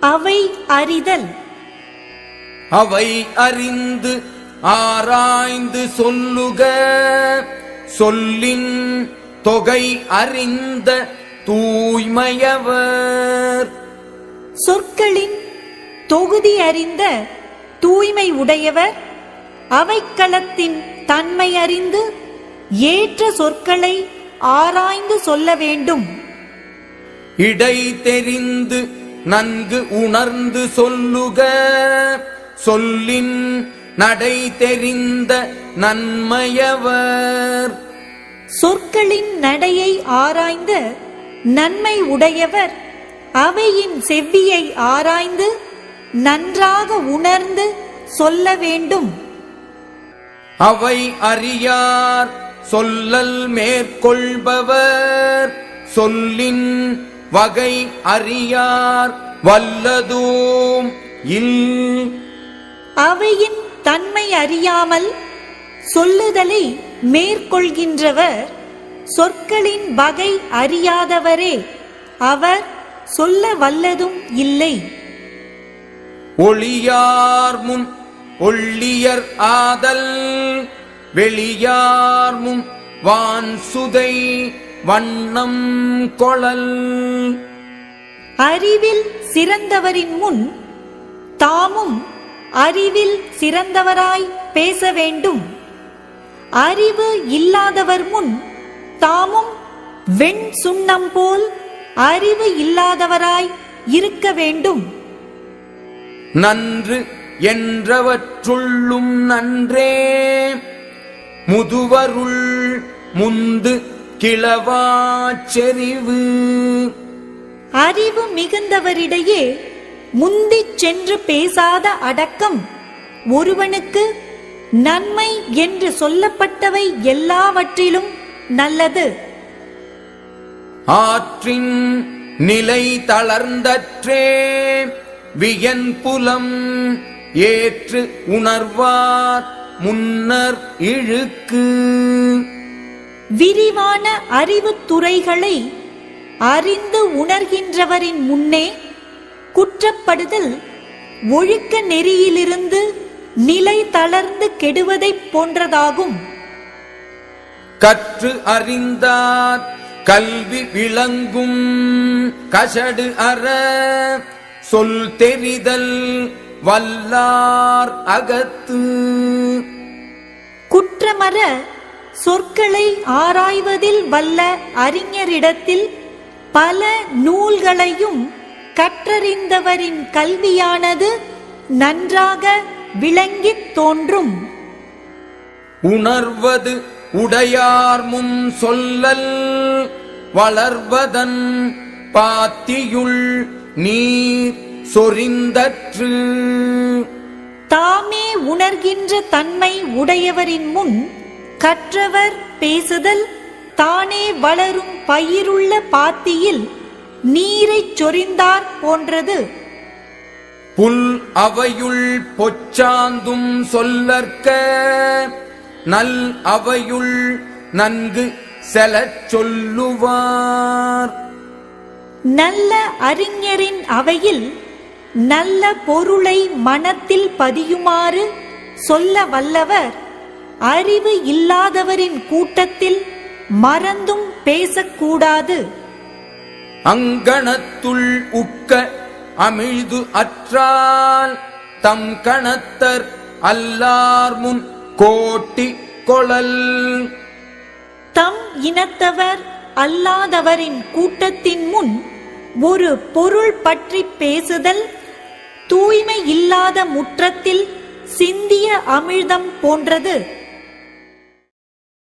அவை அறிதல். அவை அறிந்து ஆராய்ந்து சொல்லுக. சொல்லின் தொகை அறிந்த தூய்மையவர். சொற்களின் தொகுதி அறிந்த தூய்மை உடையவர். அவைக்களத்தின் தன்மை அறிந்து ஏற்ற சொற்களை ஆராய்ந்து சொல்ல வேண்டும். இடை தெரிந்து நன்கு உணர்ந்து சொல்லுக. சொல்லின் நடை தெரிந்த நன்மையவர். சொற்களின் நடையை ஆராய்ந்த நன்மை உடையவர். அவையின் செவ்வியை ஆராய்ந்து நன்றாக உணர்ந்து சொல்ல வேண்டும். அவை அறியார் சொல்லல் மேற்கொள்பவர். சொல்லின் வகை அறியார் வல்லதூம் இல். அவையின் தன்மை அறியாமல் சொல்லுதலை மேற்கொள்கின்றவர் சொற்களின் வகை அறியாதவரே அவர் சொல்ல வல்லதும் இல்லை. ஒளியார் முன் ஒள்ளியர் ஆதல் வெளியார் முன் வான் சுதை வண்ணம் கொளல் அறிவில் சிறந்தவரின் முன் தாமும் அறிவில் சிறந்தவராய் பேச வேண்டும். அறிவு இல்லாதவர் முன் தாமும் வெண் சுண்ணம் போல் அறிவு இல்லாதவராய் இருக்க வேண்டும். நன்று என்றவற்றுள்ளும் நன்றே. முதுவருள் முந்து கிளவாச்செறிவு அறிவு மிகுந்தவரிடையே முந்திச் சென்று பேசாத அடக்கம் ஒருவனுக்கு நன்மை என்று சொல்லப்பட்டவை எல்லாவற்றிலும் நல்லது. ஆற்றின் நிலை தளர்ந்தற்றே வியன் புலம் ஏற்று உணர்வார் முன்னர் இழுக்கு. விரிவான அறிவுத் துறைகளை அறிந்து உணர்கின்றவரின் முன்னே குற்றப்படுதல் ஒழுக்க நெறியிலிருந்து நிலை தளர்ந்து கெடுவதைப் போன்றதாகும். கற்று அறிந்தார் கல்வி விளங்கும் கசடு அற சொல் தெரிதல் வல்லார் அகத்து. குற்றமற சொற்களை ஆராய்வதில் வல்ல அறிஞரிடத்தில் பல நூல்களையும் கற்றறிந்தவரின் கல்வியானது நன்றாக விளங்கித் தோன்றும். உணர்வது உடையார் முன் சொல்லல் வளர்வதன் பாத்தியுள் நீர் சொரிந்தற்று. தாமே உணர்கின்ற தன்மை உடையவரின் முன் கற்றவர் பேசுதல் தானே வளரும் பயிருள்ள பாத்தியில் நீரைச் சொரிந்தார் போன்றது. புல் அவையுள் பொச்சாந்தும் சொல்லற்க நல் அவையுள் நன்கு செலச் சொல்லுவார். நல்ல அறிஞரின் அவையில் நல்ல பொருளை மனத்தில் பதியுமாறு சொல்ல வல்லவர். அறிவு இல்லாதவரின் கூட்டத்தில் மறந்தும் பேசக்கூடாது. அங்கணத்துள் உட்க அமிழ்து அற்றால் தம் கணத்தர் அல்லார் முன் கோட்டி கொளல். தம் இனத்தவர் அல்லாதவரின் கூட்டத்தின் முன் ஒரு பொருள் பற்றி பேசுதல் தூய்மை இல்லாத முற்றத்தில் சிந்திய அமிழ்தம் போன்றது.